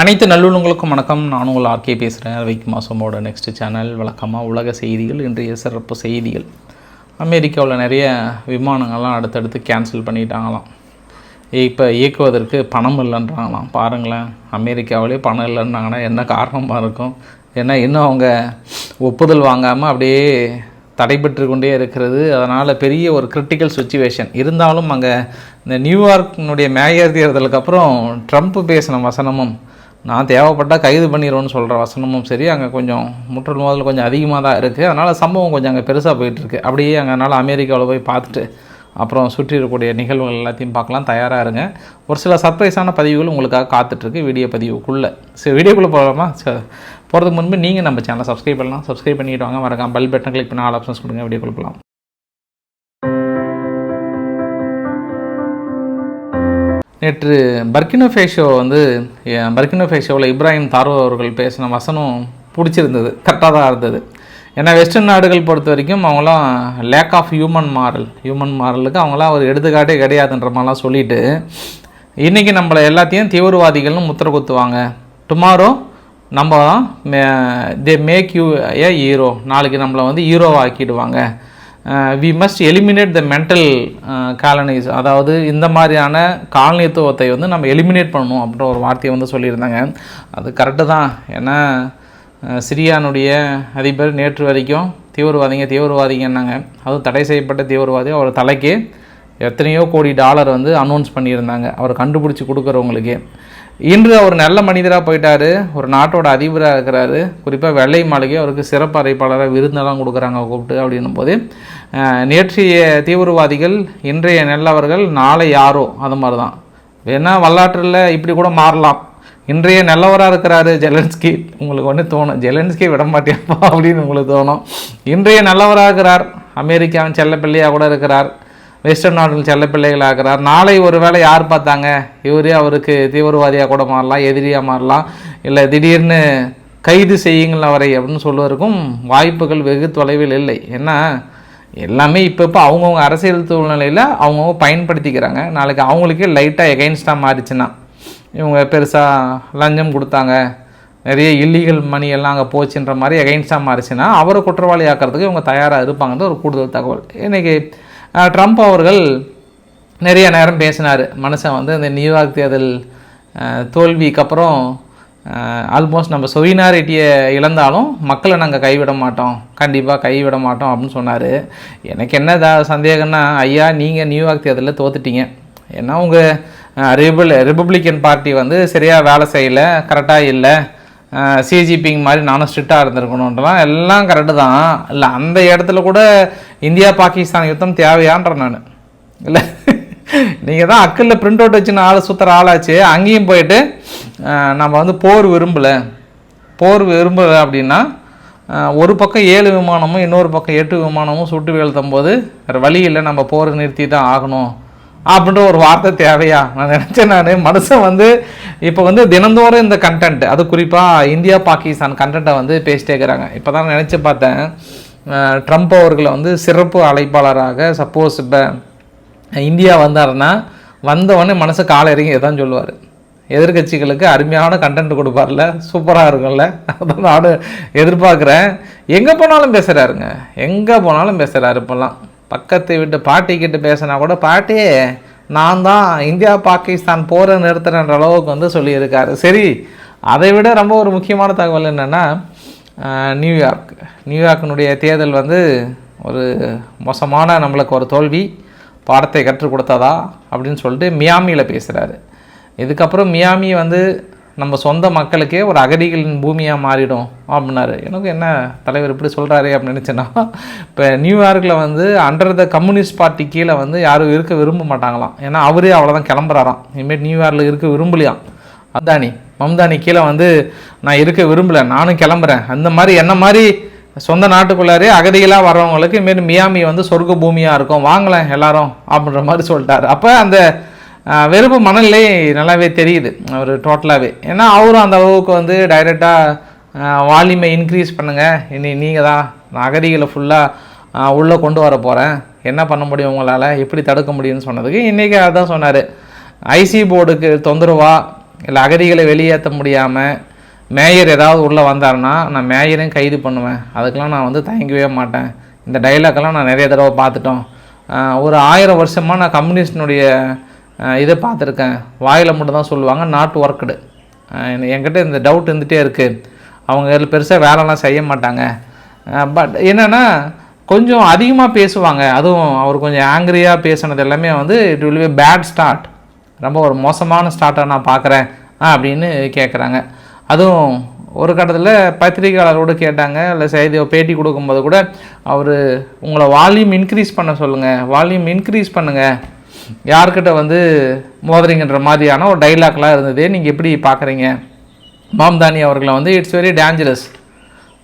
அனைத்து நல்லுள்ளங்களுக்கும் வணக்கம். நான் உங்கள் ஆர்கே பேசுகிறேன் ரவிக் மாசமோட நெக்ஸ்ட் சேனல் வழக்கமாக உலக செய்திகள் இன்றைய சிறப்பு செய்திகள். அமெரிக்காவில் நிறைய விமானங்கள்லாம் அடுத்தடுத்து கேன்சல் பண்ணிட்டாங்களாம். இப்போ இயக்குவதற்கு பணம் இல்லைன்றாங்களாம். பாருங்களேன் அமெரிக்காவிலே பணம் இல்லைன்னாங்கன்னா என்ன காரணமாக இருக்கும்? ஏன்னா இன்னும் அவங்க ஒப்புதல் வாங்காமல் அப்படியே தடைபெற்று கொண்டே இருக்கிறது. அதனால் பெரிய ஒரு கிரிட்டிக்கல் சுச்சுவேஷன் இருந்தாலும் அங்கே இந்த நியூயார்க்கினுடைய மேயர் தேர்தலுக்கு அப்புறம் ட்ரம்ப் பேசின வசனமும் நான் தேவைப்பட்டால் கைது பண்ணிடுவோன்னு சொல்கிற வசனமும் சரி அங்கே கொஞ்சம் முற்றல் முதல்ல கொஞ்சம் அதிகமாக தான் இருக்குது அதனால் சம்பவம் கொஞ்சம் அங்கே பெருசாக போயிட்டுருக்கு அப்படியே அங்கேனால அமெரிக்காவில் போய் பார்த்துட்டு அப்புறம் சுற்றி இருக்கக்கூடிய நிகழ்வுகள் எல்லாத்தையும் பார்க்கலாம். தயாராக இருங்க. ஒரு சில சர்ப்ரைஸான பதிவுகள் உங்களுக்காக காத்துட்ருக்கு வீடியோ பதிவுக்குள்ளே. சரி வீடியோக்குள்ளே போகலாமா போகிறதுக்கு முன்பு நீங்கள் நம்ம சேனலை சப்ஸ்கிரைப் பண்ணலாம். சப்ஸ்கிரைப் பண்ணிவிட்டு வாங்க. மறக்காம பெல் பட்டன் கிளிக் பண்ணி ஆல் ஆப்ஷன்ஸ் கொடுங்க. வீடியோக்குள்ள போகலாம் நேற்று பர்கினோ ஃபேஷோ வந்து பர்கினோ ஃபேஷோவில் இப்ராஹிம் தாரோ அவர்கள் பேசின வசனம் பிடிச்சிருந்தது கரெக்டாக தான் இருந்தது. ஏன்னா வெஸ்டர்ன் நாடுகள் பொறுத்த வரைக்கும் அவங்களாம் lack of human moral human மாரலுக்கு அவங்களாம் ஒரு எடுத்துக்காட்டே கிடையாதுன்ற மாதிரிலாம் சொல்லிட்டு இன்றைக்கி நம்மளை எல்லாத்தையும் தீவிரவாதிகள்னு முத்திர குத்துவாங்க. டுமாரோ நம்ம தான் they make you a hero நாளைக்கு நம்மளை வந்து ஹீரோவாக ஆக்கிடுவாங்க. We must eliminate the mental colonies அதாவது இந்த மாதிரியான காலனித்துவத்தை வந்து நம்ம எலிமினேட் பண்ணணும் அப்படின்ற ஒரு வார்த்தையை வந்து சொல்லியிருந்தாங்க. அது கரெக்டு தான். ஏன்னா uh, சிரியானுடைய அதிபர் நேற்று வரைக்கும் தீவிரவாதிங்க தீவிரவாதிங்கன்னாங்க. அதுவும் தடை செய்யப்பட்ட தீவிரவாதி அவர் தலைக்கு எத்தனையோ கோடி டாலர் வந்து அனௌன்ஸ் பண்ணியிருந்தாங்க. அவர் கண்டுபிடிச்சி கொடுக்குறவங்களுக்கு. இன்று அவர் நல்ல மனிதராக போயிட்டார். ஒரு நாட்டோட அதிபராக இருக்கிறாரு. குறிப்பாக வெள்ளை மாளிகை அவருக்கு சிறப்பு அறைப்பாளராக விருந்தெல்லாம் கொடுக்குறாங்க கூப்பிட்டு அப்படின்னும் போது நேற்றைய தீவிரவாதிகள் இன்றைய நல்லவர்கள் நாளை யாரோ அது மாதிரி தான் வேணால் வரலாற்றில் இப்படி கூட மாறலாம். இன்றைய நல்லவராக இருக்கிறாரு ஜெலன்ஸ்கி. உங்களுக்கு ஒன்று தோணும். ஜெலன்ஸ்கி விட மாட்டேப்பா அப்படின்னு உங்களுக்கு தோணும். இன்றைய நல்லவராக இருக்கிறார். அமெரிக்காவின் செல்லப்பிள்ளையாக கூட இருக்கிறார். வெஸ்டர்ன் நாடுகள் செல்ல பிள்ளைகளாகிறார் நாளை ஒரு வேளை யார் பார்த்தாங்க? இவரே அவருக்கு தீவிரவாதியாக கூட மாறலாம் எதிரியாக மாறலாம் இல்லை திடீர்னு கைது செய்யுங்கள் அவரை அப்படின்னு சொல்வதற்கும் வாய்ப்புகள் வெகு தொலைவில் இல்லை. ஏன்னா எல்லாமே இப்போ இப்போ அவங்கவுங்க அரசியல் சூழ்நிலையில் அவங்கவுங்க பயன்படுத்திக்கிறாங்க. நாளைக்கு அவங்களுக்கே லைட்டாக எகைன்ஸ்டாக மாறிச்சுன்னா இவங்க பெருசாக லஞ்சம் கொடுத்தாங்க நிறைய இல்லீகல் மணி எல்லாம் அங்கே போச்சுன்ற மாதிரி எகைன்ஸ்டாக மாறிச்சுன்னா அவரை குற்றவாளி ஆக்கிறதுக்கு இவங்க தயாராக இருப்பாங்கன்ற ஒரு கூடுதல் தகவல். இன்றைக்கி ட்ரம்ப் அவர்கள் நிறைய நேரம் பேசினார். மனுஷன் வந்து இந்த நியூயார்க் தேர்தல் தோல்விக்கு அப்புறம் ஆல்மோஸ்ட் நம்ம சொயினாரிட்டியை இழந்தாலும் மக்களை நாங்கள் கைவிட மாட்டோம். கண்டிப்பாக கைவிட மாட்டோம் அப்படின்னு சொன்னார். எனக்கு என்ன தா சந்தேகம்னா ஐயா நீங்கள் நியூயார்க் தேர்தலில் தோத்துட்டீங்க. ஏன்னா உங்கள் ரிபல் ரிப்பப்ளிக்கன் பார்ட்டி வந்து சரியாக வேலை செய்யலை கரெக்டாக இல்லை. சிஜிபிங் மாதிரி நானும் ஸ்ட்ரிக்டாக இருந்திருக்கணுன்றலாம் எல்லாம் கரெக்டு தான். இல்லை அந்த இடத்துல கூட இந்தியா பாகிஸ்தான் யுத்தம் தேவையான்ற நான். இல்லை நீங்கள் தான் அக்கல்ல பிரிண்ட் அவுட் வச்சு ஆள் சுற்றுற ஆளாச்சு. அங்கேயும் போயிட்டு நம்ம வந்து போர் விரும்பலை. போர் விரும்பலை அப்படின்னா ஒரு பக்கம் ஏழு விமானமும் இன்னொரு பக்கம் எட்டு விமானமும் சுட்டு வீழ்த்தும் போது வேறு வழி இல்லை. நம்ம போரை நிறுத்தி தான் ஆகணும். அப்படின்ற ஒரு வார்த்தை தேவையா? நான் நினச்சேன் நான். மனுஷன் வந்து இப்போ வந்து தினந்தோறும் இந்த கண்டென்ட் அது குறிப்பாக இந்தியா பாகிஸ்தான் கண்டென்ட்டை வந்து பேசிட்டே இருக்கிறாங்க. இப்போ தான் நினச்சி பார்த்தேன் ட்ரம்ப் அவர்களை வந்து சிறப்பு அழைப்பாளராக சப்போஸ் இப்போ இந்தியா வந்தாருன்னா வந்தவொடனே மனசு காலை இறங்கி எதான் சொல்லுவார். எதிர்க்கட்சிகளுக்கு அருமையான கண்டென்ட் கொடுப்பார்ல சூப்பராக இருக்கும்ல. அதான் நானும் எதிர்பார்க்குறேன். எங்கே போனாலும் பேசுகிறாருங்க எங்கே போனாலும் பேசுகிறாரு இப்போல்லாம். பக்கத்து வீட்டு பாட்டிக்கிட்ட பேசினா கூட பாட்டியே நான் தான் இந்தியா பாகிஸ்தான் போரை நிறுத்துறன்ற அளவுக்கு வந்து சொல்லியிருக்காரு. சரி அதை விட ரொம்ப ஒரு முக்கியமான தகவல் என்னென்னா நியூயார்க் நியூயார்க்கினுடைய தேர்தல் வந்து ஒரு மோசமான நம்மளுக்கு ஒரு தோல்வி பாடத்தை கற்றுக் கொடுத்ததா அப்படின்னு சொல்லிட்டு மியாமியில் பேசுகிறாரு இதுக்கப்புறம் மியாமி வந்து நம்ம சொந்த மக்களுக்கே ஒரு அகதிகளின் பூமியாக மாறிடும் அப்படின்னாரு. எனக்கு என்ன தலைவர் இப்படி சொல்கிறாரு அப்படின்னு நினச்சேன்னா இப்போ நியூயார்க்கில் வந்து அண்டர் த கம்யூனிஸ்ட் பார்ட்டி கீழே வந்து யாரும் இருக்க விரும்ப மாட்டாங்களாம். ஏன்னா அவரே அவ்வளோதான் கிளம்புறாராம். இனிமேல் நியூயார்க்கில் இருக்க விரும்பலையாம். அதானி மம்தானி கீழே வந்து நான் இருக்க விரும்பல நானும் கிளம்புறேன். அந்த மாதிரி என்ன மாதிரி சொந்த நாட்டுக்குள்ளாரே அகதிகளாக வர்றவங்களுக்கு இனிமேல் மியாமி வந்து சொர்க்க பூமியாக இருக்கும். வாங்கலாம் எல்லாரும் அப்படின்ற மாதிரி சொல்லிட்டாரு. அப்போ அந்த வெறுப்பு மனநிலை நல்லாவே தெரியுது அவர் டோட்டலாகவே ஏன்னா அவரும் அந்த அளவுக்கு வந்து டைரெக்டாக வால்யூமை இன்க்ரீஸ் பண்ணுங்கள் இனி நீங்கள் தான் நான் அகதிகளை ஃபுல்லாக உள்ளே கொண்டு வர போகிறேன் என்ன பண்ண முடியும் உங்களால்? எப்படி தடுக்க முடியும்னு சொன்னதுக்கு இன்றைக்கி அதான் சொன்னார். ஐசி போர்டுக்கு தொந்தரவா? இல்லை அகதிகளை வெளியேற்ற முடியாமல் மேயர் ஏதாவது உள்ளே வந்தாருன்னா நான் மேயரையும் கைது பண்ணுவேன். அதுக்கெலாம் நான் வந்து தயங்கவே மாட்டேன். இந்த டைலாக்கெல்லாம் நான் நிறைய தடவை பார்த்துட்டோம். ஒரு ஆயிரம் வருஷமாக நான் கம்யூனிஸ்டினுடைய இதை பார்த்துருக்கேன். வாயில் மட்டும் தான் சொல்லுவாங்க நாட் ஒர்க்குடு என்கிட்ட இந்த டவுட் இருந்துகிட்டே இருக்குது அவங்க பெருசாக வேலைலாம் செய்ய மாட்டாங்க. பட் என்னென்னா கொஞ்சம் அதிகமாக பேசுவாங்க. அதுவும் அவர் கொஞ்சம் ஆங்கிரியாக பேசுனது எல்லாமே வந்து it will be bad start ரொம்ப ஒரு மோசமான ஸ்டார்ட்டாக நான் பார்க்குறேன் அப்படின்னு கேட்குறாங்க அதுவும் ஒரு கட்டத்தில் பத்திரிகையாளரோடு கேட்டாங்க இல்லை செய்தி பேட்டி கொடுக்கும்போது கூட அவர் உங்களை வால்யூம் இன்க்ரீஸ் பண்ண சொல்லுங்கள் வால்யூம் இன்க்ரீஸ் பண்ணுங்கள் யார்கிட்ட வந்து மோதுறீங்கன்ற மாதிரியான ஒரு டைலாக்லாம் இருந்தது. நீங்கள் எப்படி பார்க்குறீங்க? மாம்தானி அவர்களை வந்து இட்ஸ் வெரி டேஞ்சரஸ்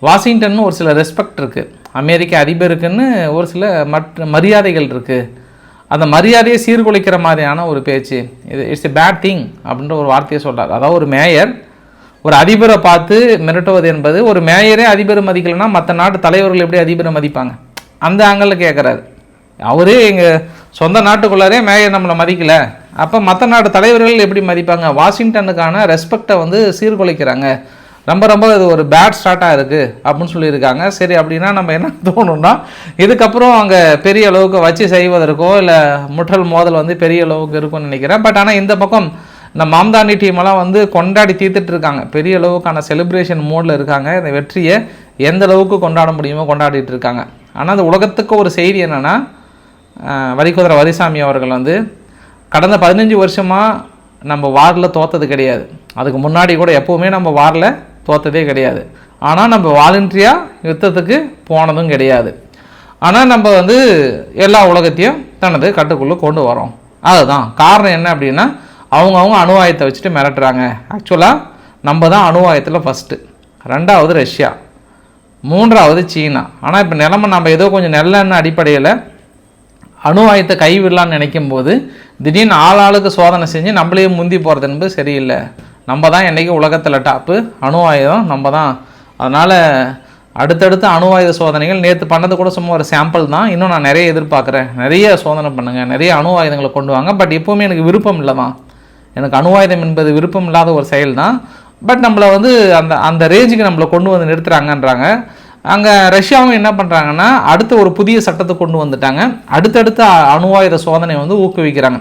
வாஷிங்டன் ஒரு சில ரெஸ்பெக்ட் இருக்குது அமெரிக்க அதிபருக்குன்னு ஒரு சில மற்ற மரியாதைகள் இருக்குது அந்த மரியாதையை சீர்குலைக்கிற மாதிரியான ஒரு பேச்சு. இது இட்ஸ் எ பேட் திங் அப்படின்ற ஒரு வார்த்தையை சொல்கிறார் அதாவது ஒரு மேயர் ஒரு அதிபரை பார்த்து மிரட்டுவது என்பது ஒரு மேயரே அதிபரை மதிக்கலைன்னா மற்ற நாட்டு தலைவர்கள் எப்படி அதிபரை மதிப்பாங்க? அந்த ஆங்கிளில் கேட்குறாரு அவரே எங்கள் சொந்த நாட்டுக்குள்ளாரே மேயர் நம்மளை மதிக்கலை. அப்போ மற்ற நாட்டு தலைவர்கள் எப்படி மதிப்பாங்க? வாஷிங்டனுக்கான ரெஸ்பெக்டை வந்து சீர்குலைக்கிறாங்க. ரொம்ப ரொம்ப இது ஒரு பேட் ஸ்டார்ட்டாக இருக்குது அப்படின்னு சொல்லியிருக்காங்க. சரி அப்படின்னா நம்ம என்ன தோணும்னா இதுக்கப்புறம் அங்கே பெரிய அளவுக்கு வச்சு செய்வதற்கோ இல்லை முற்றல் மோதல் வந்து பெரிய அளவுக்கு இருக்கும்னு நினைக்கிறேன். பட் ஆனால் இந்த பக்கம் இந்த மாம்தானி டீமெல்லாம் வந்து கொண்டாடி தீர்த்துட்டு இருக்காங்க. பெரிய அளவுக்கான செலிப்ரேஷன் மோடில் இருக்காங்க. இந்த வெற்றியை எந்த அளவுக்கு கொண்டாட முடியுமோ கொண்டாடிட்டு இருக்காங்க. ஆனால் அந்த உலகத்துக்கு ஒரு செய்தி என்னென்னா வரிகுதிரை வரிசாமி அவர்கள் வந்து கடந்த பதினஞ்சு வருஷமாக நம்ம வாரில் தோத்தது கிடையாது. அதுக்கு முன்னாடி கூட எப்போவுமே நம்ம வாரில் தோத்ததே கிடையாது. ஆனால் நம்ம வாலண்டரியாக யுத்தத்துக்கு போனதும் கிடையாது. ஆனால் நம்ம வந்து எல்லா உலகத்தையும் தனது கட்டுக்குள்ளே கொண்டு வரோம் அதுதான். காரணம் என்ன அப்படின்னா அவங்கவுங்க அணுவாயத்தை வச்சுட்டு மிரட்டுறாங்க. ஆக்சுவலாக நம்ம தான் அணுவாயத்தில் ஃபஸ்ட்டு ரெண்டாவது ரஷ்யா. மூன்றாவது சீனா. ஆனால் இப்போ நிலமை நம்ம ஏதோ கொஞ்சம் நல்லெண்ண அடிப்படையில் அணு ஆயுதத்தை கைவிடலாம்னு நினைக்கும் போது திடீர்னு ஆள் ஆளுக்கு சோதனை செஞ்சு நம்மளையே முந்தி போகிறது என்பது சரியில்லை. நம்ம தான் என்றைக்கு உலகத்தில் டாப்பு அணு ஆயுதம் நம்ம தான். அதனால் அடுத்தடுத்து அணு ஆயுத சோதனைகள் நேற்று பண்ணது கூட சும்மா ஒரு சாம்பிள் தான். இன்னும் நான் நிறைய எதிர்பார்க்குறேன். நிறைய சோதனை பண்ணுங்கள் நிறைய அணு ஆயுதங்களை கொண்டு வாங்க. பட் எப்போவுமே எனக்கு விருப்பம் இல்லை தான் எனக்கு அணு ஆயுதம் என்பது விருப்பம் இல்லாத ஒரு செயல் தான். பட் நம்மளை வந்து அந்த அந்த ரேஞ்சுக்கு நம்மளை கொண்டு வந்து நிறுத்துறாங்கன்றாங்க. அங்கே ரஷ்யாவும் என்ன பண்ணுறாங்கன்னா அடுத்த ஒரு புதிய சட்டத்தை கொண்டு வந்துட்டாங்க. அடுத்தடுத்த அணுவாயுத சோதனை வந்து ஊக்குவிக்கிறாங்க.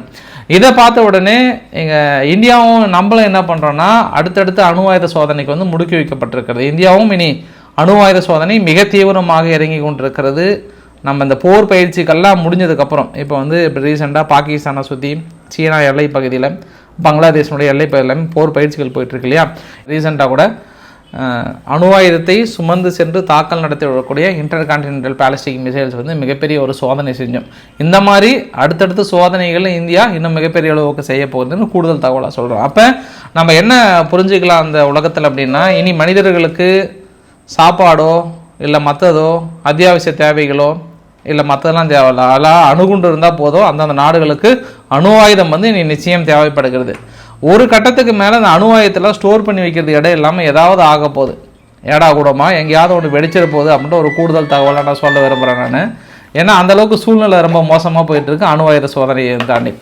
இதை பார்த்த உடனே எங்கள் இந்தியாவும் நம்மளும் என்ன பண்ணுறோன்னா அடுத்தடுத்த அணுவாயுத சோதனைக்கு வந்து முடுக்கி வைக்கப்பட்டிருக்கிறது. இந்தியாவும் இனி அணுவாயுத சோதனை மிக தீவிரமாக இறங்கி கொண்டிருக்கிறது. நம்ம இந்த போர் பயிற்சிகள்லாம் முடிஞ்சதுக்கப்புறம் இப்போ வந்து இப்போ ரீசெண்டாக பாகிஸ்தானை சுற்றி சீனா எல்லை பகுதியில் பங்களாதேஷனுடைய எல்லை பகுதியில் போர் பயிற்சிகள் போயிட்டுருக்கு இல்லையா? ரீசெண்டாக கூட அணுவாயுதத்தை சுமந்து சென்று தாக்கல் நடத்தி வரக்கூடிய இன்டர் கான்டினென்டல் பேலஸ்டிக் மிசைல்ஸ் வந்து மிகப்பெரிய ஒரு சோதனை செஞ்சோம். இந்த மாதிரி அடுத்தடுத்த சோதனைகள் இந்தியா இன்னும் மிகப்பெரிய அளவுக்கு செய்ய போகுதுன்னு கூடுதல் தகவலாக சொல்கிறோம் அப்போ நம்ம என்ன புரிஞ்சுக்கலாம் அந்த உலகத்தில் அப்படின்னா இனி மனிதர்களுக்கு சாப்பாடோ இல்லை மற்றதோ அத்தியாவசிய தேவைகளோ இல்லை மற்றதெல்லாம் தேவையில்ல. அதெல்லாம் அணுகுண்டு இருந்தால் போதும். அந்தந்த நாடுகளுக்கு அணு ஆயுதம் வந்து இனி நிச்சயம் தேவைப்படுகிறது. ஒரு கட்டத்துக்கு மேலே அந்த அணுவாயத்தில் ஸ்டோர் பண்ணி வைக்கிறது இடம் இல்லாமல் ஏதாவது ஆக போகுது. ஏடா கூடமா எங்கேயாவது ஒன்று வெடிச்சிட போகுது அப்படின்ற ஒரு கூடுதல் தகவலை நான் சொல்ல விரும்புகிறேன் நான். ஏன்னா அந்தளவுக்கு சூழ்நிலை ரொம்ப மோசமாக போயிட்டுருக்கு அணுவாயுத சோதனையை தாண்டி.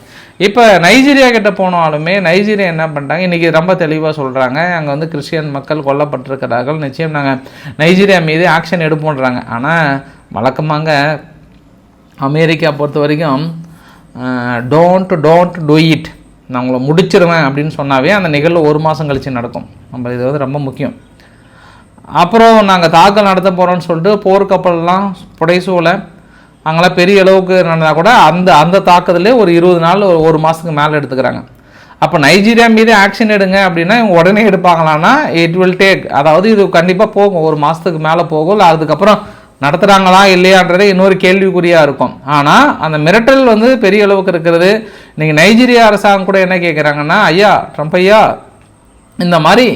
இப்போ நைஜீரியா கிட்ட போனாலுமே நைஜீரியா என்ன பண்ணிட்டாங்க இன்றைக்கி ரொம்ப தெளிவாக சொல்கிறாங்க அங்கே வந்து கிறிஸ்டியன் மக்கள் கொல்லப்பட்டிருக்கிறார்கள். நிச்சயம் நாங்கள் நைஜீரியா மீது ஆக்ஷன் எடுப்போன்றாங்க ஆனால் வழக்கமாக அமெரிக்கா பொறுத்த வரைக்கும் டோன்ட் டோன்ட் டூ இட் நான் உங்களை முடிச்சிருவேன் அப்படின்னு சொன்னாவே அந்த நிகழ்வு ஒரு மாதம் கழித்து நடக்கும். நம்ம இது வந்து ரொம்ப முக்கியம். அப்புறம் நாங்கள் தாக்கல் நடத்த போகிறோம்னு சொல்லிட்டு போர்க்கப்பல்லாம் புடைசூலை அங்கெல்லாம் பெரிய அளவுக்கு நடந்தால் கூட அந்த அந்த தாக்குதலே ஒரு இருபது நாள் ஒரு ஒரு மாதத்துக்கு மேலே எடுத்துக்கிறாங்க. அப்போ நைஜீரியா மீது ஆக்ஷன் எடுங்க அப்படின்னா இவங்க உடனே எடுப்பாங்களான்னா இட் வில் டேக் அதாவது இது கண்டிப்பாக போகும். ஒரு மாதத்துக்கு மேலே போகும். இல்லை அதுக்கப்புறம் நடத்துகிறாங்களா இல்லையான்றதே இன்னொரு கேள்விக்குறியாக இருக்கும். ஆனால் அந்த மிரட்டல் வந்து பெரிய அளவுக்கு இருக்கிறது. இன்றைக்கி நைஜீரியா அரசாங்கம் கூட என்ன கேட்குறாங்கன்னா ஐயா ட்ரம்ப் ஐயா இந்த மாதிரி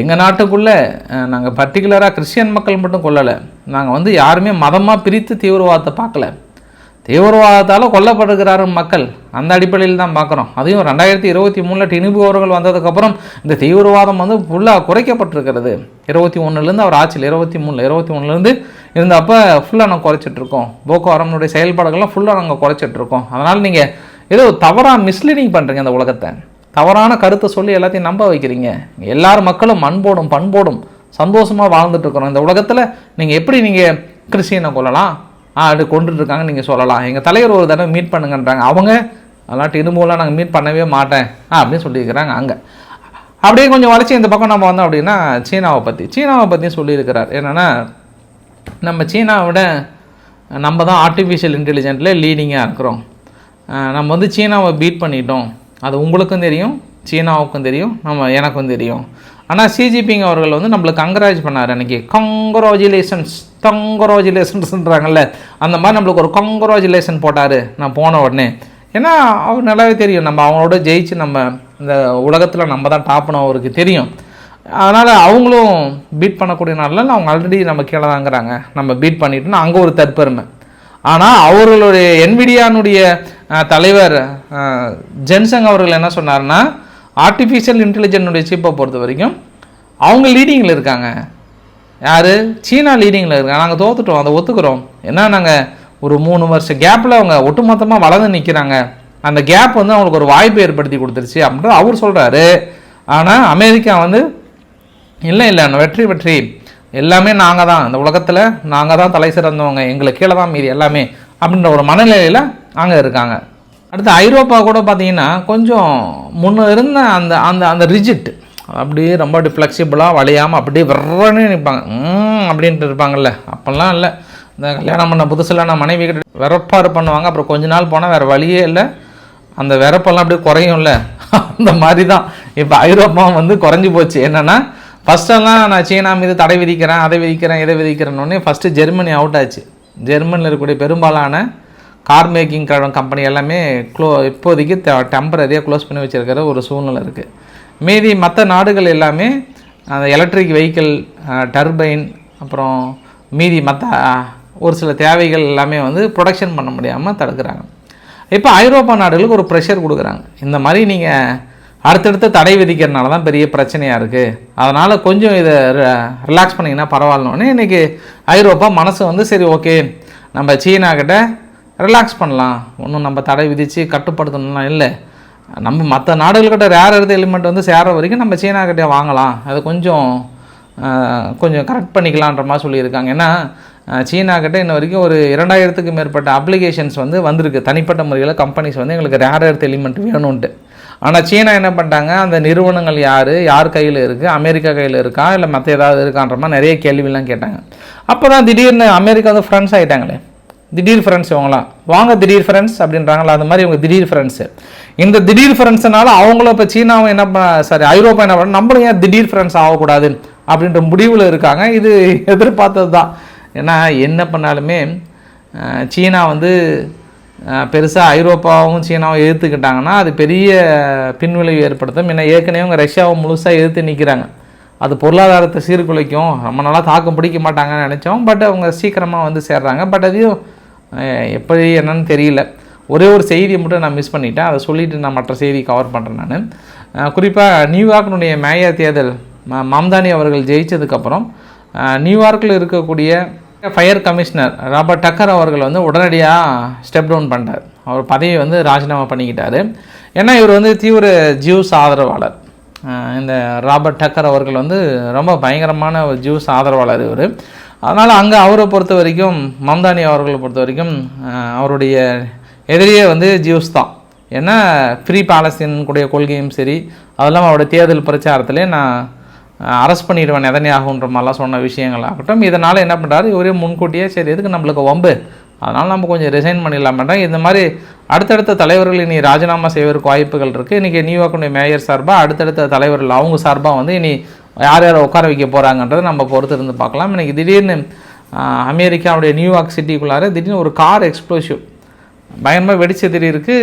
எங்கள் நாட்டுக்குள்ளே நாங்கள் பர்டிகுலராக கிறிஸ்டியன் மக்கள் மட்டும் கொல்லலை. நாங்கள் வந்து யாருமே மதமாக பிரித்து தீவிரவாதத்தை பார்க்கல. தீவிரவாதத்தால் கொல்லப்படுகிறாரு மக்கள். அந்த அடிப்படையில் தான் பார்க்குறோம். அதையும் ரெண்டாயிரத்தி இருபத்தி மூணில் டினிபு அவர்கள் வந்ததுக்கப்புறம் இந்த தீவிரவாதம் வந்து ஃபுல்லாக குறைக்கப்பட்டிருக்கிறது. இருபத்தி ஒன்றுலேருந்து அவர் ஆட்சியில் இருபத்தி மூணில் இருபத்தி ஒன்றுலேருந்து இருந்தப்போ ஃபுல்லாக நாங்கள் குறைச்சிட்ருக்கோம் போக்கோ ஹரம்னுடைய செயல்பாடுகள்லாம் ஃபுல்லாக நாங்கள் குறைச்சிட்ருக்கோம் அதனால் நீங்கள் ஏதோ தவறாக மிஸ்லீடிங் பண்ணுறீங்க அந்த உலகத்தை. தவறான கருத்தை சொல்லி எல்லாத்தையும் நம்ப வைக்கிறீங்க. எல்லார் மக்களும் அன்போடும் பண்போடும் சந்தோஷமாக வாழ்ந்துட்டுருக்குறோம் இந்த உலகத்தில் நீங்கள் எப்படி நீங்கள் கிறிஸ்டியனை கொள்ளலாம் அது கொண்டுட்டு இருக்காங்க நீங்கள் சொல்லலாம். எங்கள் தலைவர் ஒரு தடவை மீட் பண்ணுங்கன்றாங்க. அவங்க அதெல்லாம் மூலம் நாங்கள் மீட் பண்ணவே மாட்டேன். ஆ அப்படின்னு சொல்லியிருக்கிறாங்க அங்கே. அப்படியே கொஞ்சம் வளர்ச்சி இந்த பக்கம் நம்ம வந்தோம் அப்படின்னா சீனாவை பற்றி சீனாவை பற்றியும் சொல்லியிருக்கிறார். என்னென்னா நம்ம சீனாவை விட நம்ம தான் ஆர்டிஃபிஷியல் இன்டெலிஜென்ட்டில் லீடிங்காக இருக்கிறோம். நம்ம வந்து சீனாவை பீட் பண்ணிட்டோம். அது உங்களுக்கும் தெரியும் சீனாவுக்கும் தெரியும் நம்ம எனக்கும் தெரியும். ஆனால் சிஜிபிங் அவர்கள் வந்து நம்மளுக்கு கங்கராஜ் பண்ணார். அன்றைக்கி கங்க்ராஜுலேஷன்ஸ் கங்க்ராஜுலேஷன்ஸ்ன்றாங்கல்ல அந்த மாதிரி நம்மளுக்கு ஒரு கங்க்ராஜுலேஷன் போட்டார் நான் போன உடனே. ஏன்னா அவர் நல்லாவே தெரியும். நம்ம அவங்களோட ஜெயிச்சு நம்ம இந்த உலகத்தில் நம்ம தான் டாப்னு அவருக்கு தெரியும். அதனால் அவங்களும் பீட் பண்ணக்கூடிய நாளில் அவங்க ஆல்ரெடி நம்ம கீழே தாங்கிறாங்க நம்ம பீட் பண்ணிட்டோம்னா அங்கே ஒரு தற்பெருமை. ஆனால் அவர்களுடைய என்விடியானுடைய தலைவர் ஜென்சங் அவர்கள் என்ன சொன்னார்னா ஆர்டிஃபிஷியல் இன்டெலிஜென்னுடைய சீப்பை பொறுத்த வரைக்கும் அவங்க லீடிங்கில் இருக்காங்க. யார்? சீனா லீடிங்கில் இருக்காங்க. நாங்கள் தோத்துட்டோம். அதை ஒத்துக்கிறோம். ஏன்னா நாங்கள் ஒரு மூணு வருஷம் கேப்பில் அவங்க ஒட்டுமொத்தமாக வளர்ந்து நிற்கிறாங்க அந்த கேப் வந்து அவங்களுக்கு ஒரு வாய்ப்பு ஏற்படுத்தி கொடுத்துருச்சு அப்படின்ட்டு அவர் சொல்கிறாரு ஆனால் அமெரிக்கா வந்து இல்லை இல்லை வெற்றி வெற்றி. எல்லாமே நாங்கள் தான். இந்த உலகத்தில் நாங்கள் தான் தலை சிறந்தவங்க. எங்களுக்கு கீழே தான் மீதி எல்லாமே அப்படின்ற ஒரு மனநிலையில் அங்கே இருக்காங்க. அடுத்து ஐரோப்பா கூட பார்த்தீங்கன்னா கொஞ்சம் முன்னே இருந்த அந்த அந்த அந்த ரிஜிட் அப்படியே ரொம்ப அப்படி ஃப்ளெக்சிபிளாக வளையாமல் அப்படியே விரன்னு நிற்பாங்க ம் அப்படின்ட்டு இருப்பாங்கல்ல. அப்போல்லாம் இல்லை. இந்த கல்யாணம் பண்ண புதுசில் நான் மனைவி கிட்ட விறப்பாறு பண்ணுவாங்க. அப்புறம் கொஞ்ச நாள் போனால் வேறு வழியே இல்லை. அந்த விறப்பெல்லாம் அப்படியே குறையும்ல. அந்த மாதிரி தான் இப்போ ஐரோப்பா வந்து குறைஞ்சி போச்சு. என்னென்னா ஃபஸ்ட்டெல்லாம் நான் சீனா மீது தடை விதிக்கிறேன் அதை விதிக்கிறேன் இதை விதிக்கிறேன்னொடனே ஃபஸ்ட்டு ஜெர்மனி அவுட் ஆச்சு. ஜெர்மனியில் இருக்கக்கூடிய பெரும்பாலான கார் மேக்கிங் கம்பெனி எல்லாமே க்ளோ இப்போதைக்கு டெம்பரரியாக க்ளோஸ் பண்ணி வச்சுருக்கிற ஒரு சூழ்நிலை இருக்குது மீதி மற்ற நாடுகள் எல்லாமே அந்த எலக்ட்ரிக் வெஹிக்கிள் டர்பைன் அப்புறம் மீதி மற்ற ஒரு சில தேவைகள் எல்லாமே வந்து ப்ரொடக்ஷன் பண்ண முடியாமல் தடுக்கிறாங்க. இப்போ ஐரோப்பா நாடுகளுக்கு ஒரு ப்ரெஷர் கொடுக்குறாங்க. இந்த மாதிரி நீங்கள் அடுத்தடுத்து தடை விதிக்கிறனால தான் பெரிய பிரச்சனையாக இருக்குது அதனால் கொஞ்சம் இதை ரிலாக்ஸ் பண்ணிங்கன்னா பரவாயில்லனே இன்றைக்கி ஐரோப்பா மனசு வந்து சரி ஓகே நம்ம சீனா கிட்ட ரிலாக்ஸ் பண்ணலாம். ஒன்றும் நம்ம தடை விதித்து கட்டுப்படுத்தணும்லாம் இல்லை. நம்ம மற்ற நாடுகள்கிட்ட ரேர் எடுத்த எலிமெண்ட் வந்து சேர்ற வரைக்கும் நம்ம சீனாக்கிட்டே வாங்கலாம். அது கொஞ்சம் கொஞ்சம் கரெக்ட் பண்ணிக்கலான்ற மாதிரி சொல்லியிருக்காங்க. ஏன்னா சீனாக்கிட்ட இன்ன வரைக்கும் ஒரு இரண்டாயிரத்துக்கு மேற்பட்ட அப்ளிகேஷன்ஸ் வந்து வந்திருக்கு. தனிப்பட்ட முறையில் கம்பெனிஸ் வந்து எங்களுக்கு ரேர் எடுத்த எலிமெண்ட் வேணும்ன்ட்டு. ஆனால் சீனா என்ன பண்ணிட்டாங்க? அந்த நிறுவனங்கள் யார்? யார் கையில் இருக்குது அமெரிக்கா கையில் இருக்கா? இல்லை மற்ற ஏதாவது இருக்கான்ற மாதிரி நிறைய கேள்விலாம் கேட்டாங்க. அப்போ தான் திடீர்னு அமெரிக்கா வந்து ஃப்ரெண்ட்ஸ் ஆகிட்டாங்களே திடீர் ஃப்ரெண்ட்ஸ் இவங்களாம் வாங்க திடீர் ஃப்ரெண்ட்ஸ் அப்படின்றாங்களா அந்த மாதிரி இவங்க திடீர் ஃப்ரெண்ட்ஸு இந்த திடீர் ஃப்ரெண்ட்ஸ்னால அவங்களும் இப்போ சீனாவும் என்ன பண்ண சாரி ஐரோப்பா என்ன பண்ண நம்மளும் ஏன் திடீர் ஃப்ரெண்ட்ஸ் ஆகக்கூடாது? அப்படின்ற முடிவில் இருக்காங்க. இது எதிர்பார்த்தது தான் ஏன்னா என்ன பண்ணாலுமே சீனா வந்து பெருசாக ஐரோப்பாவும் சீனாவும் எதிர்த்துக்கிட்டாங்கன்னா அது பெரிய பின்விளைவு ஏற்படுத்தும். ஏன்னா ஏற்கனவே அவங்க ரஷ்யாவை முழுசாக எதிர்த்து நிற்கிறாங்க அது பொருளாதாரத்தை சீர்குலைக்கும். ரொம்ப நாளாக தாக்கம் பிடிக்க மாட்டாங்கன்னு நினச்சோம். பட் அவங்க சீக்கிரமாக வந்து சேர்றாங்க. பட் அதையும் எப்படி என்னன்னு தெரியல. ஒரே ஒரு செய்தியை மட்டும் நான் மிஸ் பண்ணிட்டேன். அதை சொல்லிவிட்டு நான் மற்ற செய்தி கவர் பண்ணுறேன் நான். குறிப்பாக நியூயார்க்கினுடைய மேயர் தேர்தல் ம- மம்தானி அவர்கள் ஜெயிச்சதுக்கப்புறம் நியூயார்க்கில் இருக்கக்கூடிய ஃபயர் கமிஷனர் ராபர்ட் டக்கர் அவர்கள் வந்து உடனடியாக ஸ்டெப் டவுன் பண்ணிட்டார். அவர் பதவியை வந்து ராஜினாமா பண்ணிக்கிட்டார். ஏன்னா இவர் வந்து தீவிர ஜியூஸ் ஆதரவாளர். இந்த ராபர்ட் டக்கர் அவர்கள் வந்து ரொம்ப பயங்கரமான ஒரு ஜூஸ் ஆதரவாளர் இவர். அதனால் அங்கே அவரை பொறுத்த வரைக்கும் மம்தானி அவர்களை பொறுத்த வரைக்கும் அவருடைய எதிரியே வந்து ஜியூஸ் தான். ஏன்னா ஃப்ரீ பாலஸ்தீன் கூடிய கொள்கையும் சரி அதெல்லாம் அவருடைய தேர்தல் பிரச்சாரத்திலே நான் அரெஸ்ட் பண்ணிடுவேன் நெதன்யாகுன்ற மாதிரிலாம் சொன்ன விஷயங்கள் ஆகட்டும். இதனால் என்ன பண்ணுறாரு இவரே முன்கூட்டியே சரி எதுக்கு நம்மளுக்கு வம்பு? அதனால் நம்ம கொஞ்சம் ரிசைன் பண்ணிடலாமேட்டா இந்த மாதிரி அடுத்தடுத்த தலைவர்கள் இனி ராஜினாமா செய்வதற்கு வாய்ப்புகள் இருக்குது இன்றைக்கி நியூயார்க்குடைய மேயர் சார்பாக அடுத்தடுத்த தலைவர்கள் அவங்க சார்பாக வந்து இனி யார் யாரை உட்கார வைக்க போகிறாங்கன்றதை நம்ம பொறுத்து இருந்து பார்க்கலாம். இன்றைக்கி திடீர்னு அமெரிக்காவுடைய நியூயார்க் சிட்டிக்குள்ளார திடீர்னு ஒரு கார் எக்ஸ்ப்ளோசிவ் பயங்கரமாக வெடிச்ச திடீருக்கு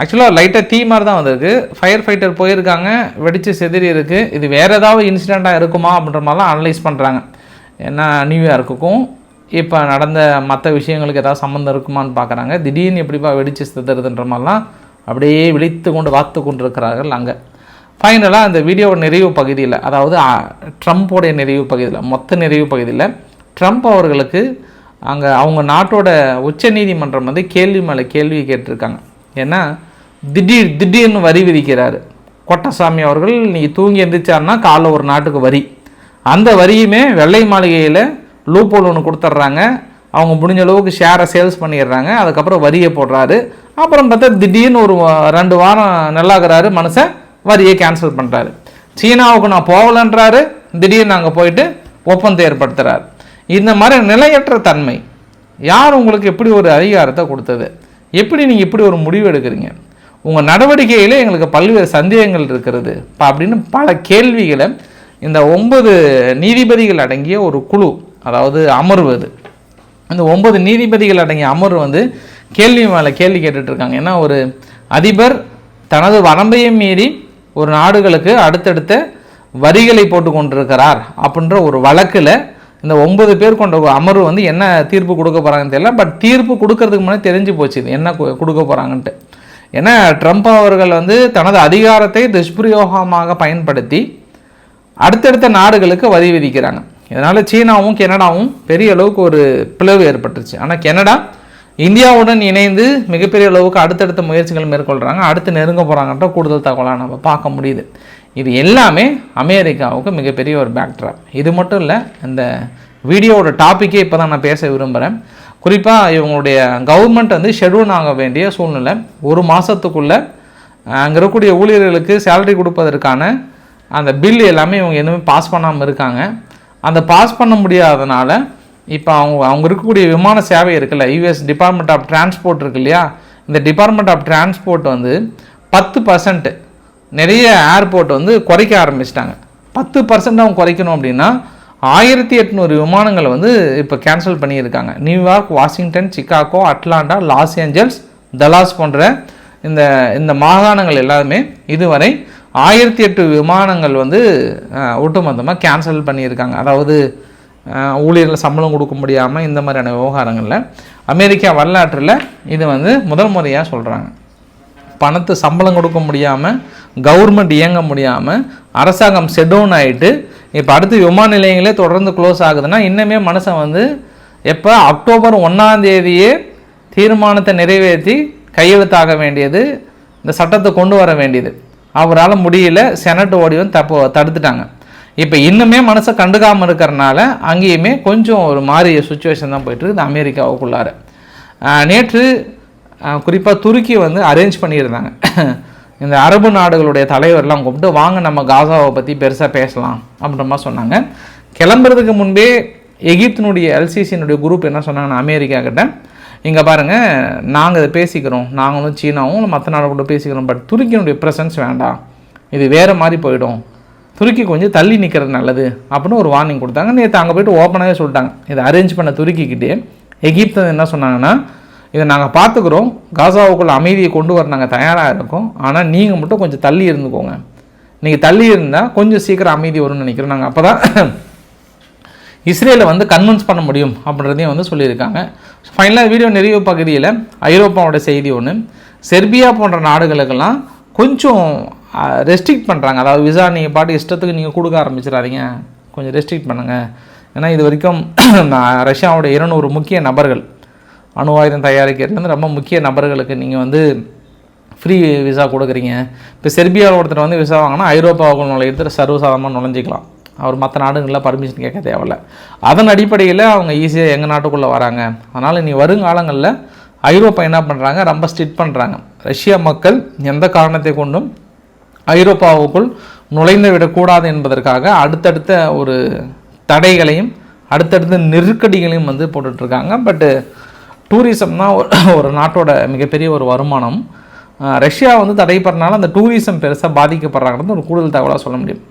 ஆக்சுவலாக லைட்டாக தீ மாதிரி தான் வந்திருக்கு. ஃபயர் ஃபைட்டர் போயிருக்காங்க வெடிச்சு செதிரி இருக்குது இது வேறு ஏதாவது இன்சிடெண்ட்டாக இருக்குமா அப்படின்ற மாதிரிலாம் அனலைஸ் பண்ணுறாங்க ஏன்னா நியூயார்க்குக்கும் இப்போ நடந்த மற்ற விஷயங்களுக்கு ஏதாவது சம்மந்தம் இருக்குமான்னு பார்க்குறாங்க திடீர்னு எப்படிப்பா வெடிச்சு செதுறதுன்ற மாதிரிலாம் அப்படியே விழித்து கொண்டு வாத்து கொண்டு இருக்கிறார்கள் அங்கே. ஃபைனலாக அந்த வீடியோவோட நிறைவு பகுதியில் அதாவது ட்ரம்ப்போடைய நிறைவு பகுதியில் மொத்த நிறைவு பகுதியில் ட்ரம்ப் அவர்களுக்கு அங்கே அவங்க நாட்டோட உச்சநீதிமன்றம் வந்து கேள்வி மேலே கேள்வி கேட்டிருக்காங்க. ஏன்னா திடீர் திடீர்னு வரி விதிக்கிறாரு. கொட்டசாமி அவர்கள் நீங்கள் தூங்கி எந்திரிச்சாருன்னா காலைல ஒரு நாட்டுக்கு வரி. அந்த வரியுமே வெள்ளை மாளிகையில் லூப்போல் ஒன்று கொடுத்துட்றாங்க அவங்க முடிஞ்ச அளவுக்கு ஷேரை சேல்ஸ் பண்ணிடுறாங்க. அதுக்கப்புறம் வரியை போடுறாரு. அப்புறம் பார்த்தா திடீர்னு ஒரு ரெண்டு வாரம் நல்லாகிறாரு மனுஷன். வரியை கேன்சல் பண்ணுறாரு சீனாவுக்கு நான் போகலன்றாரு திடீர்னு அங்கே போயிட்டு ஒப்பந்தம் ஏற்படுத்துகிறார் இந்த மாதிரி நிலையற்ற தன்மை யார் உங்களுக்கு எப்படி ஒரு அதிகாரத்தை கொடுத்தது? எப்படி நீங்கள் இப்படி ஒரு முடிவு எடுக்கிறீங்க? உங்கள் நடவடிக்கையில் எங்களுக்கு பல்வேறு சந்தேகங்கள் இருக்கிறது. அப்படின்னு பல கேள்விகளை இந்த ஒன்பது நீதிபதிகள் அடங்கிய ஒரு குழு அதாவது அமர்வு அது. இந்த ஒன்பது நீதிபதிகள் அடங்கிய அமர்வு வந்து கேள்வி மேலே கேள்வி கேட்டுட்ருக்காங்க ஏன்னா ஒரு அதிபர் தனது வரம்பையும் மீறி ஒரு நாடுகளுக்கு அடுத்தடுத்த வரிகளை போட்டு கொண்டிருக்கிறார் அப்படின்ற ஒரு வழக்கில் இந்த ஒன்பது பேர் கொண்ட அமர்வு வந்து என்ன தீர்ப்பு கொடுக்க போகிறாங்கன்னு தெரியல பட் தீர்ப்பு கொடுக்கறதுக்கு முன்னாடி தெரிஞ்சு போச்சு இது என்ன கொடுக்க போகிறாங்கன்ட்டு ஏன்னா ட்ரம்ப் அவர்கள் வந்து தனது அதிகாரத்தை துஷ்பிரயோகமாக பயன்படுத்தி அடுத்தடுத்த நாடுகளுக்கு வரி விதிக்கிறாங்க. இதனால் சீனாவும் கனடாவும் பெரிய அளவுக்கு ஒரு பிளவு ஏற்பட்டுருச்சு. ஆனால் கனடா இந்தியாவுடன் இணைந்து மிகப்பெரிய அளவுக்கு அடுத்தடுத்த முயற்சிகள் மேற்கொள்கிறாங்க அடுத்து நெருங்க போகிறாங்கன்ற கூடுதல் தகவலாக நம்ம பார்க்க முடியுது. இது எல்லாமே அமெரிக்காவுக்கு மிகப்பெரிய ஒரு பேக்ட்ராப் இது மட்டும் இல்லை இந்த வீடியோவோட டாப்பிக்கே இப்போ தான் நான் பேச விரும்புகிறேன் குறிப்பாக இவங்களுடைய கவர்மெண்ட் வந்து ஷெட்யூல் ஆக வேண்டிய சூழ்நிலை. ஒரு மாதத்துக்குள்ளே அங்கே இருக்கக்கூடிய ஊழியர்களுக்கு சேலரி கொடுப்பதற்கான அந்த பில் எல்லாமே இவங்க எதுவுமே பாஸ் பண்ணாமல் இருக்காங்க. அந்த பாஸ் பண்ண முடியாதனால இப்போ அவங்க அவங்க இருக்கக்கூடிய விமான சேவை இருக்குல்ல யூஎஸ் டிபார்ட்மெண்ட் ஆஃப் டிரான்ஸ்போர்ட் இருக்கு இல்லையா? இந்த டிபார்ட்மெண்ட் ஆஃப் டிரான்ஸ்போர்ட் வந்து பத்து பர்சன்ட் நிறைய ஏர்போர்ட் வந்து குறைக்க ஆரம்பிச்சிட்டாங்க. பத்து பர்சன்ட் அவங்க குறைக்கணும் அப்படின்னா ஆயிரத்தி எட்நூறு விமானங்களை வந்து இப்போ கேன்சல் பண்ணியிருக்காங்க. New York Washington Chicago Atlanta Los Angeles Dallas போன்ற இந்த இந்த மாகாணங்கள் எல்லாமே இதுவரை ஆயிரத்தி எட்டு விமானங்கள் வந்து ஒட்டுமொத்தமாக கேன்சல் பண்ணியிருக்காங்க. அதாவது ஊழியர்கள் சம்பளம் கொடுக்க முடியாமல் இந்த மாதிரியான விவகாரங்களில் அமெரிக்கா வரலாற்றில் இது வந்து முதல் முறையாக சொல்கிறாங்க பணத்து சம்பளம் கொடுக்க முடியாமல் கவர்மெண்ட் இயங்க முடியாமல் அரசாங்கம் செட்டவுன் ஆகிட்டு இப்போ அடுத்து விமான நிலையங்களே தொடர்ந்து க்ளோஸ் ஆகுதுன்னா இன்னுமே மனுஷன் வந்து எப்போ? அக்டோபர் ஒன்றாந்தேதியே தீர்மானத்தை நிறைவேற்றி கையெழுத்தாக வேண்டியது இந்த சட்டத்தை கொண்டு வர வேண்டியது. அவரால் முடியல செனட் ஓடி வந்து தப்போ தடுத்துட்டாங்க. இப்போ இன்னுமே மனசை கண்டுக்காமல் இருக்கிறனால அங்கேயுமே கொஞ்சம் ஒரு மாறிய சுச்சுவேஷன் தான் போயிட்டு இருக்குது அமெரிக்காவுக்குள்ளார. நேற்று குறிப்பாக துருக்கி வந்து அரேஞ்ச் பண்ணியிருந்தாங்க. இந்த அரபு நாடுகளுடைய தலைவர்லாம் கூப்பிட்டு வாங்க நம்ம காசாவை பற்றி பெருசாக பேசலாம் அப்படின்ற மாதிரி சொன்னாங்க. கிளம்புறதுக்கு முன்பே எகிப்தினுடைய எல்சிசியினுடைய குரூப் என்ன சொன்னாங்கன்னா அமெரிக்கா கிட்ட இங்கே பாருங்கள் நாங்கள் இதை பேசிக்கிறோம். நாங்களும் சீனாவும் மற்ற நாடு கூட பேசிக்கிறோம். பட் துருக்கியினுடைய ப்ரெசன்ஸ் வேண்டாம். இது வேறு மாதிரி போயிடும். துருக்கி கொஞ்சம் தள்ளி நிற்கிறது நல்லது அப்படின்னு ஒரு வார்னிங் கொடுத்தாங்க. நேற்று அங்கே போயிட்டு ஓப்பனாகவே சொல்லிட்டாங்க. இதை அரேஞ்ச் பண்ண துருக்கிக்கிட்டே. எகிப்து என்ன சொன்னாங்கன்னா இதை நாங்கள் பார்த்துக்குறோம். காசாவுக்குள்ள அமைதியை கொண்டு வர நாங்கள் தயாராக இருக்கோம். ஆனால் நீங்கள் மட்டும் கொஞ்சம் தள்ளி இருந்துக்கோங்க. நீங்கள் தள்ளி இருந்தால் கொஞ்சம் சீக்கிரம் அமைதி வரும்னு நினைக்கிறோம். நாங்கள் அப்போ தான் இஸ்ரேலை வந்து கன்வின்ஸ் பண்ண முடியும் அப்படின்றதையும் வந்து சொல்லியிருக்காங்க. ஃபைனலாக வீடியோ நிறைவு பகுதியில் ஐரோப்பாவோட செய்தி ஒன்று செர்பியா போன்ற நாடுகளுக்கெல்லாம் கொஞ்சம் ரெஸ்ட்ரிக்ட் பண்ணுறாங்க அதாவது விசா நீங்கள் பாட்டு இஷ்டத்துக்கு நீங்கள் கொடுக்க ஆரம்பிச்சிடாதீங்க. கொஞ்சம் ரெஸ்ட்ரிக்ட் பண்ணுங்கள் ஏன்னா இது வரைக்கும் நான் ரஷ்யாவோட இருநூறு முக்கிய நபர்கள் அணு ஆயுதம் தயாரிக்கிறது வந்து ரொம்ப முக்கிய நபர்களுக்கு நீங்கள் வந்து ஃப்ரீ விசா கொடுக்குறீங்க. இப்போ செர்பியாவில் ஒருத்தர் வந்து விசா வாங்கினா ஐரோப்பாவுக்குள் நுழையிறது சர்வசாதாரணமாக நுழைஞ்சிக்கலாம். அவர் மற்ற நாடுகளில் பர்மிஷன் கேட்க தேவையில்ல. அதன் அடிப்படையில் அவங்க ஈஸியாக எங்கள் நாட்டுக்குள்ளே வராங்க. அதனால் இனி வருங்காலங்களில் ஐரோப்பா என்ன பண்ணுறாங்க ரொம்ப ஸ்ட்ரிக்ட் பண்ணுறாங்க ரஷ்யா மக்கள் எந்த காரணத்தை கொண்டும் ஐரோப்பாவுக்குள் நுழைந்து விடக்கூடாது என்பதற்காக அடுத்தடுத்த ஒரு தடைகளையும் அடுத்தடுத்த நெருக்கடிகளையும் வந்து போட்டுட்ருக்காங்க. பட்டு டூரிசம் தான் ஒரு ஒரு நாட்டோட மிகப்பெரிய ஒரு வருமானம். ரஷ்யா வந்து தடைப்படுறனால அந்த டூரிசம் பெருசாக பாதிக்கப்படுறாங்கிறது ஒரு கூடுதல் தகவலாக சொல்ல முடியும்.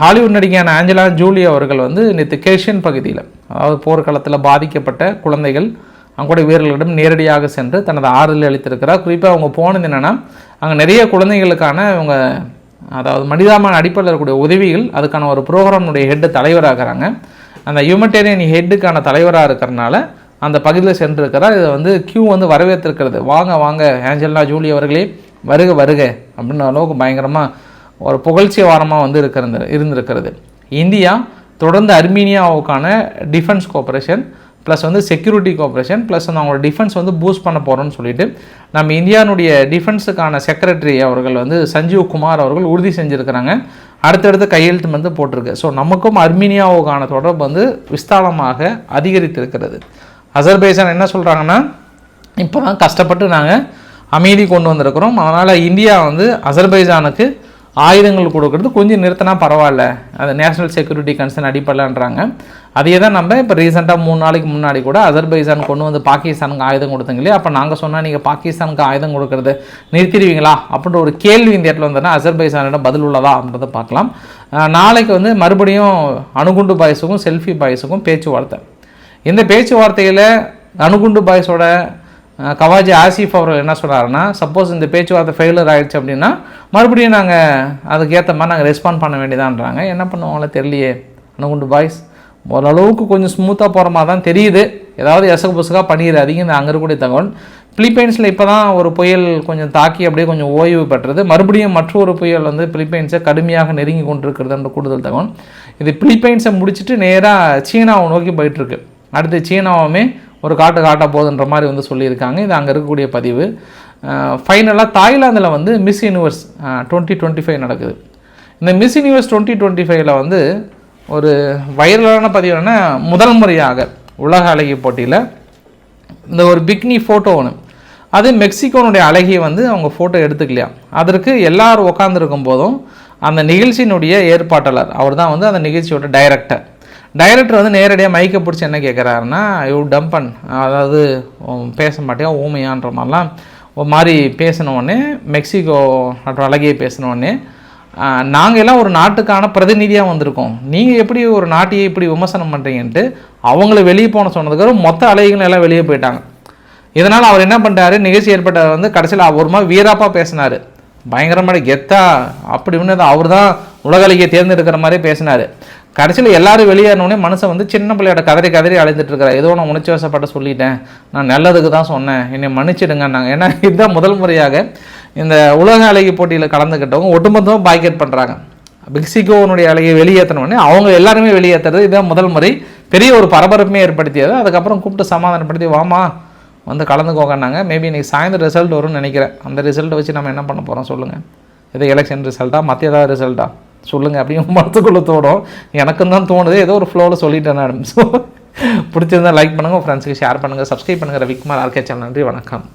ஹாலிவுட் நடிகையான ஆஞ்சலா ஜூலி அவர்கள் வந்து நேற்று கேஷியன் பகுதியில் அதாவது போர்க்காலத்தில் பாதிக்கப்பட்ட குழந்தைகள் அங்குடைய வீரர்களிடம் நேரடியாக சென்று தனது ஆறுதல் அளித்திருக்கிறார். குறிப்பாக அவங்க போனது என்னென்னா அங்கே நிறைய குழந்தைகளுக்கான இவங்க அதாவது மனிதாமான அடிப்படையில் இருக்கக்கூடிய உதவிகள் அதுக்கான ஒரு ப்ரோக்ராமுடைய ஹெட்டு தலைவராகிறாங்க. அந்த ஹியூமட்டேரியன் ஹெட்டுக்கான தலைவராக இருக்கிறனால அந்த பகுதியில் சென்றிருக்கிறார். இதை வந்து கியூ வந்து வரவேற்றிருக்கிறது. வாங்க வாங்க ஏஞ்சல்னா ஜூலி அவர்களே வருக வருக அப்படின்ற அளவுக்கு பயங்கரமாக ஒரு புகழ்ச்சி வாரமாக வந்து இருக்கிறது இருந்திருக்கிறது. இந்தியா தொடர்ந்து அர்மீனியாவுக்கான டிஃபென்ஸ் கோஆப்ரேஷன் ப்ளஸ் வந்து செக்யூரிட்டி கோஆப்ரேஷன் ப்ளஸ் வந்து அவங்களோட டிஃபென்ஸ் வந்து பூஸ்ட் பண்ண போகிறோம்னு சொல்லிட்டு நம்ம இந்தியானுடைய டிஃபென்ஸுக்கான செக்ரட்டரி அவர்கள் வந்து சஞ்சீவ் குமார் அவர்கள் உறுதி செஞ்சுருக்கிறாங்க. அடுத்தடுத்து கையெழுத்து வந்து போட்டிருக்கு. ஸோ நமக்கும் அர்மீனியாவுக்கான தொடர்பு வந்து விஸ்தாரமாக அதிகரித்திருக்கிறது. அசர்பைசான் என்ன சொல்கிறாங்கன்னா இப்போ தான் கஷ்டப்பட்டு நாங்கள் அமைதி கொண்டு வந்திருக்கிறோம். அதனால் இந்தியா வந்து அசர்பைஜானுக்கு ஆயுதங்கள் கொடுக்கறது கொஞ்சம் நிறுத்தினா பரவாயில்ல. அது நேஷனல் செக்யூரிட்டி கன்சர்ன் அடிப்படலான்றாங்க அதையே தான் நம்ம இப்போ ரீசெண்டாக மூணு நாளைக்கு முன்னாடி கூட அசர்பைஜான் கொண்டு வந்து பாகிஸ்தானுக்கு ஆயுதம் கொடுத்தங்க இல்லையா? அப்போ நாங்கள் சொன்னால் நீங்கள் பாகிஸ்தானுக்கு ஆயுதம் கொடுக்கறது நிறுத்திடுவீங்களா? அப்படின்ற ஒரு கேள்வி இந்த இடத்துல வந்தோன்னா அசர்பைஜானிடம் பதில் உள்ளதா அப்படின்றத பார்க்கலாம். நாளைக்கு வந்து மறுபடியும் அணுகுண்டு பாய்ஸுக்கும் செல்ஃபி பாய்ஸுக்கும் பேச்சுவார்த்தை. இந்த பேச்சுவார்த்தையில் அணுகுண்டு பாய்ஸோட கவாஜி ஆசிஃப் அவர்கள் என்ன சொல்கிறாருன்னா சப்போஸ் இந்த பேச்சுவார்த்தை ஃபெயிலர் ஆயிடுச்சு அப்படின்னா மறுபடியும் நாங்கள் அதுக்கேற்ற மாதிரி நாங்கள் ரெஸ்பாண்ட் பண்ண வேண்டியதான்றாங்க. என்ன பண்ணுவாங்களோ தெரியலையே அணுகுண்டு பாய்ஸ். ஓரளவுக்கு கொஞ்சம் ஸ்மூத்தாக போகிற மாதிரி தான் தெரியுது. ஏதாவது எசகு புசுக்காக பண்ணிடுறாதீங்க இந்த அங்கே இருக்கக்கூடிய தகவல். பிலிப்பைன்ஸில் இப்போ தான் ஒரு புயல் கொஞ்சம் தாக்கி அப்படியே கொஞ்சம் ஓய்வு பெற்றது. மறுபடியும் மற்றொரு புயல் வந்து பிலிப்பைன்ஸை கடுமையாக நெருங்கி கொண்டிருக்கிறதுன்ற கூடுதல் தகவல். இது பிலிப்பைன்ஸை முடிச்சுட்டு நேராக சீனாவை நோக்கி போயிட்டுருக்கு. அடுத்து சீனாவுமே ஒரு காட்டு காட்ட போகுதுன்ற மாதிரி வந்து சொல்லியிருக்காங்க. இது அங்கே இருக்கக்கூடிய பதிவு. ஃபைனலாக தாய்லாந்தில் வந்து Miss Universe twenty twenty five நடக்குது. இந்த மிஸ் யூனிவர்ஸ் டுவெண்ட்டி டுவெண்ட்டி ஃபைவ்ல வந்து ஒரு வைரலான பதிவு என்னென்னா முதல் முறையாக உலக அழகி போட்டியில் இந்த ஒரு பிக்னி ஃபோட்டோ ஒன்று அது மெக்சிகோனுடைய அழகியை வந்து அவங்க ஃபோட்டோ எடுத்துக்கலையா? அதற்கு எல்லாரும் உட்காந்துருக்கும் போதும் அந்த நிகழ்ச்சியினுடைய ஏற்பாட்டாளர் அவர் தான் வந்து அந்த நிகழ்ச்சியோட டைரக்டர் டைரக்டர் வந்து நேரடியாக மைக்கை பிடிச்சி என்ன கேட்குறாருன்னா யூ டம்பன் அதாவது பேச மாட்டியா? ஊமையான்ற மாதிரிலாம். ஒரு மாதிரி பேசினோடனே மெக்சிகோ மற்றும் அழகியை பேசினோடனே நாங்கள் எல்லாம் ஒரு நாட்டுக்கான பிரதிநிதியாக வந்திருக்கோம். நீங்கள் எப்படி ஒரு நாட்டையே இப்படி விமர்சனம் பண்ணுறீங்கன்ட்டு அவங்கள வெளியே போன சொன்னதுக்கப்புறம் மொத்த அலைகளும் எல்லாம் வெளியே போயிட்டாங்க. இதனால் அவர் என்ன பண்ணுறாரு நிகழ்ச்சி ஏற்பட்ட வந்து கடைசியில் ஒரு மாதிரி வீராப்பாக பேசினார். பயங்கரமான கெத்தா அப்படி ஒன்று அவர் தான் உலகலையை தேர்ந்தெடுக்கிற மாதிரி பேசினார். கடைசியில் எல்லாரும் வெளியேறினோடனே மனுஷன் வந்து சின்ன பிள்ளையோட கதறி கதறி அழைந்துட்டு இருக்கிறார். ஏதோ நான் உணர்ச்சி வசப்பட்டு சொல்லிட்டேன். நான் நல்லதுக்கு தான் சொன்னேன். என்னை மன்னிச்சிடுங்கன்னாங்க. ஏன்னா இதுதான் முதல் முறையாக இந்த உலக அழகி போட்டியில் கலந்துக்கிட்டவங்க ஒட்டுமொத்தமாக பாய்கெட் பண்ணுறாங்க மெக்சிகோனுடைய அழகியை வெளியேற்றினோடனே அவங்க எல்லாருமே வெளியேற்றுறது இதுதான் முதல் முறை. பெரிய ஒரு பரபரப்புமே ஏற்படுத்தியது. அதுக்கப்புறம் கூப்பிட்டு சமாதானப்படுத்தி வாமா வந்து கலந்துக்கோங்கன்னாங்க. மேபி இன்றைக்கி சாயந்தரம் ரிசல்ட் வரும்னு நினைக்கிறேன். அந்த ரிசல்ட்டை வச்சு நம்ம என்ன பண்ண போகிறோம் சொல்லுங்கள் இது எலெக்ஷன் ரிசல்ட்டா மற்ற ஏதாவது ரிசல்ட்டா சொல்லுங்கள் அப்படின்னு மனத்துக்குள்ளே தோணும். எனக்கும் தான் தோணுது. ஏதோ ஒரு ஃப்ளோவில் சொல்லிட்டேன் நான். ஸோ பிடிச்சிருந்தா லைக் பண்ணுங்கள் ஃப்ரெண்ட்ஸுக்கு ஷேர் பண்ணுங்கள் சப்ஸ்கிரைப் பண்ணுங்கள் ரவிக்குமார் ஆர்கே சேனல் நன்றி வணக்கம்.